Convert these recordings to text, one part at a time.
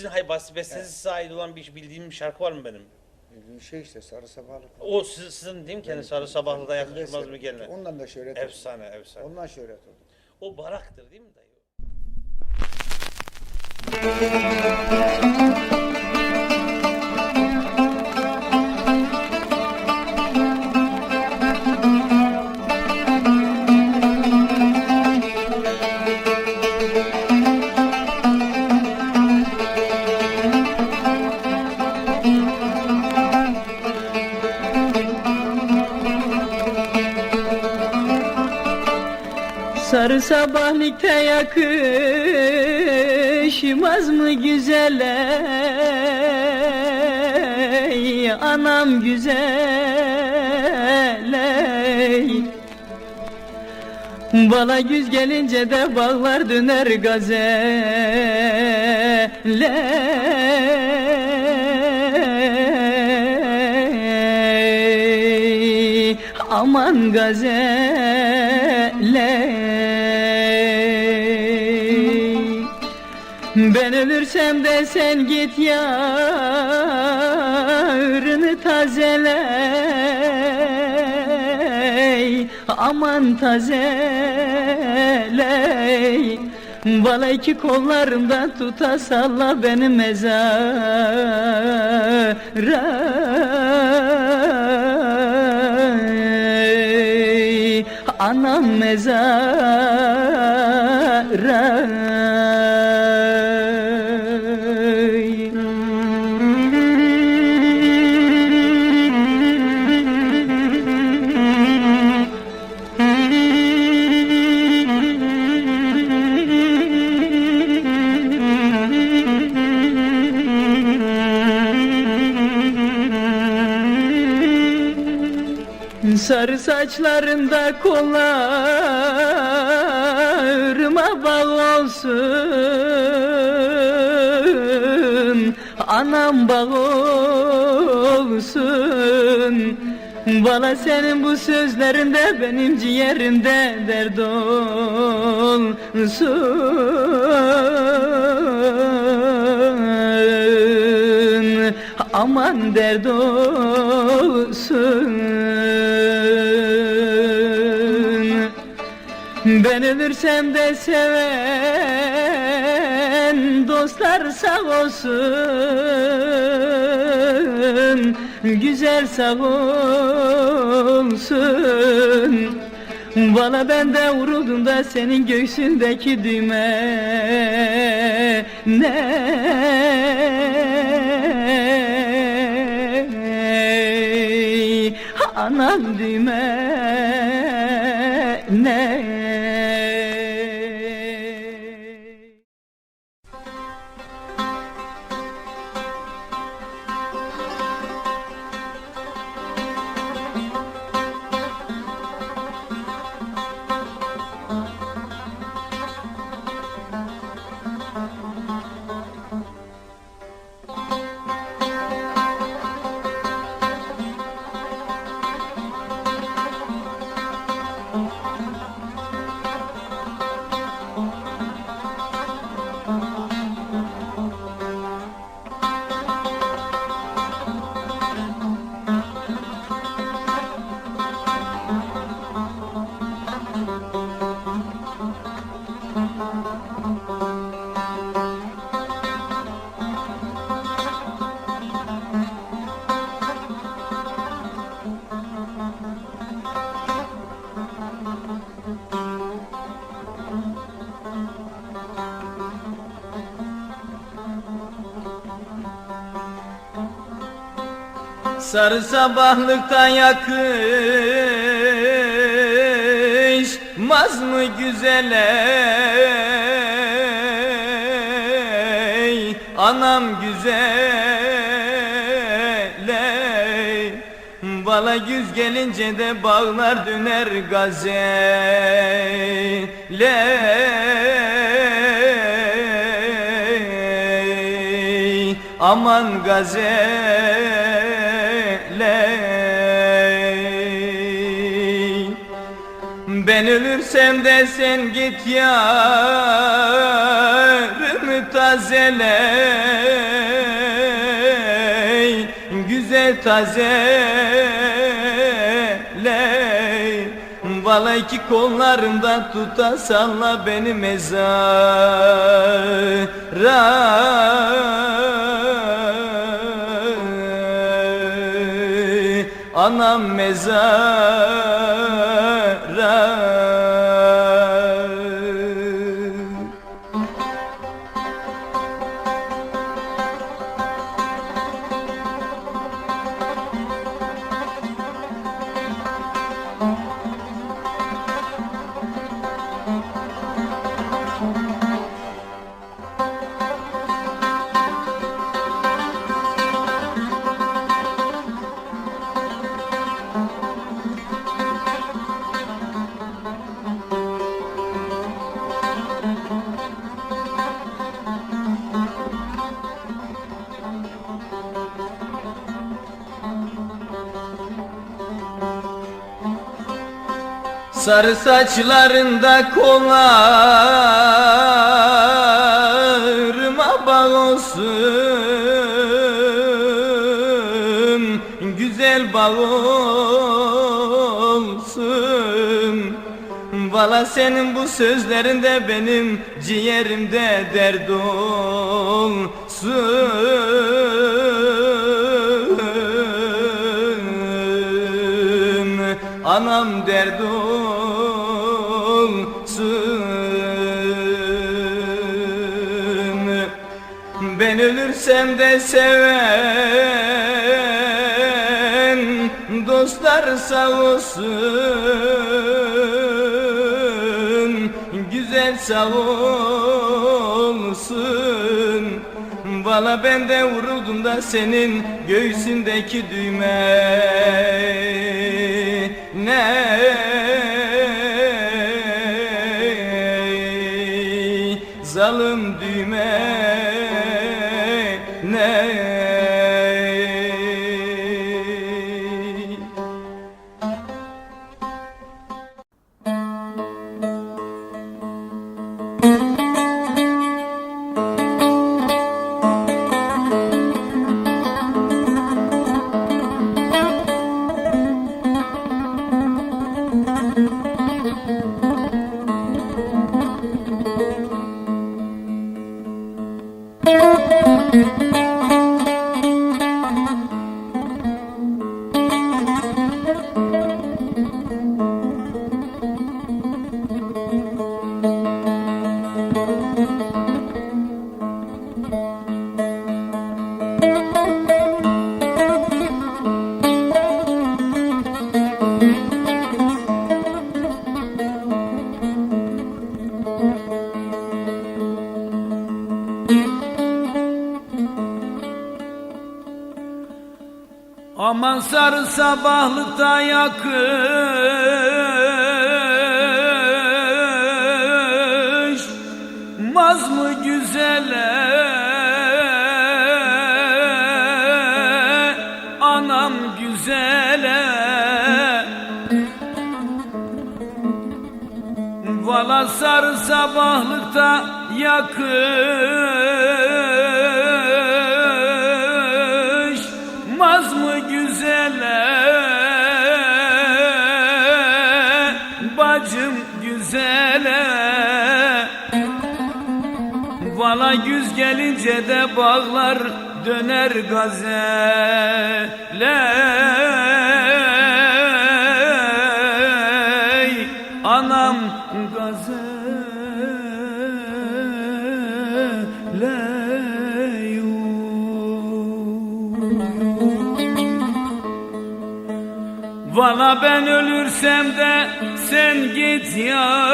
Sizin hay bas bestesi ait olan bir bildiğim bir şarkı var mı benim? Bildiğin şey işte sarı sabahlık. O siz, sizin değil mi kendi sarı sabahlıda yakışmaz mı geline? Ondan da şöhret oldu. Efsane efsane. Ondan şöhret oldu. O baraktır değil mi dayı? Sarı sabahlıkta yakışmaz mı güzele? Anam güzel ey Bala güz gelince de bağlar döner gazele. Aman gazele Ben ölürsem de sen git yarını tazele. Aman tazele. Bala iki kollarımdan tuta salla beni mezara. Anam mezara saçlarında kollarıma bağ olsun. Anam bağ olsun. Bana senin bu sözlerinde benim ciğerimde dert olsun Aman dert olsun. Ben ölürsem de seven dostlar sağ olsun. Güzel sağ olsun. Bana ben de vuruldum da senin göğsündeki düğme. Ne Anam Sarı sabahlıkta yakışmaz mı güzele? Anam güzel ey Bala güz gelince de bağlar döner gazele. Aman gazele Ben ölürsem de sen git yarımı tazele. Güzel tazele. Vala iki kollarımdan tuta salla beni mezara. Anam mezar. Sarı saçlarında kollarıma bağ olsun. Güzel bağ olsun. Valla senin bu sözlerinde benim ciğerimde dert olsun. Anam dert olsun Ölürsem de seven Dostlar sağ olsun. Güzel sağ olsun. Valla ben de vuruldum da senin göğsündeki düğme. Ne? Zalim düğme sarı sabahlıkta yakış Maz mı güzele? Anam güzele. Vala sarı sabahlıkta yakış Bacım güzele. Vala güz gelince de bağlar döner gazele Valla ben ölürsem de sen git yarını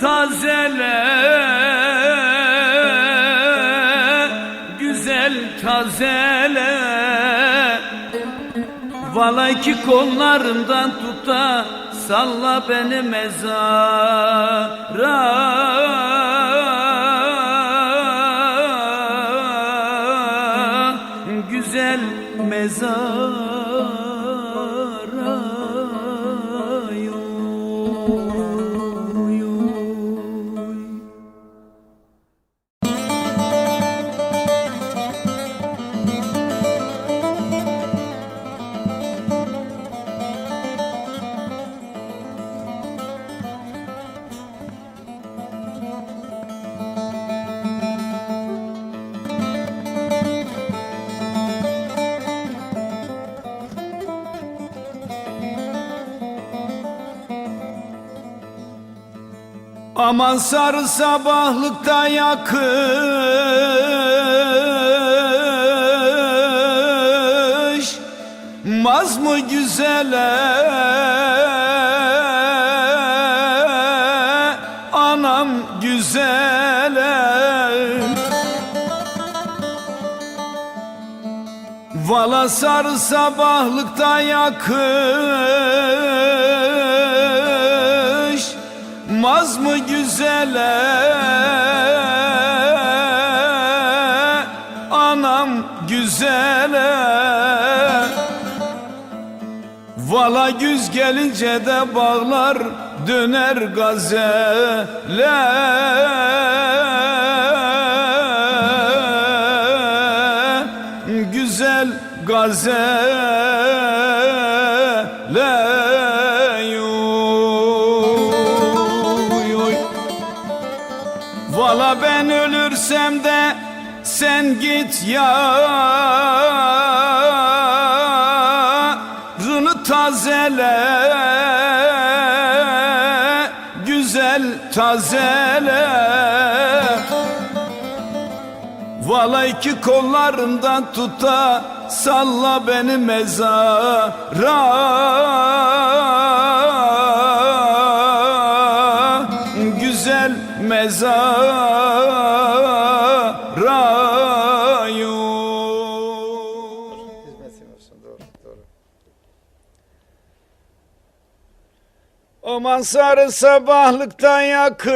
tazele. Güzel tazele. Valla iki kollarından tut da salla beni mezara mezara Aman sarı sabahlıkta yakış. Maz mı güzele Anam güzele Vala sarı sabahlıkta yakış Maz mı güzele? Anam güzele. Vala güz gelince de bağlar döner gazele. Güzel gazele Ben ölürsem de sen git ya. Rını tazele Güzel tazele. Vala iki kollarımdan tut da Salla beni mezara Aman sarı sabahlıktan yakış.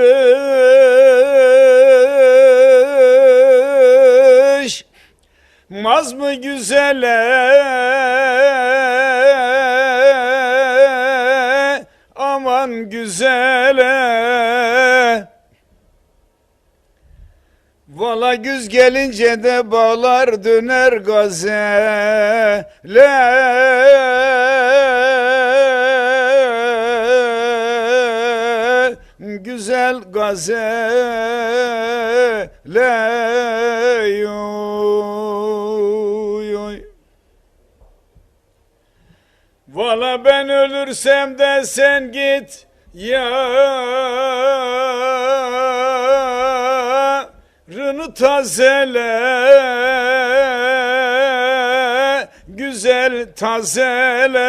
Maz mı güzele? Aman güzele. Vala güz gelince de bağlar döner gazele Güzel gazele. Vala ben ölürsem de sen git ya Rını tazele Güzel tazele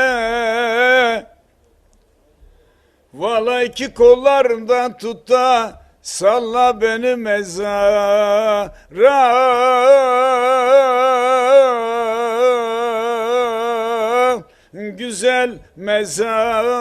Vala iki kollarımdan tut da Salla beni mezara. Güzel mezara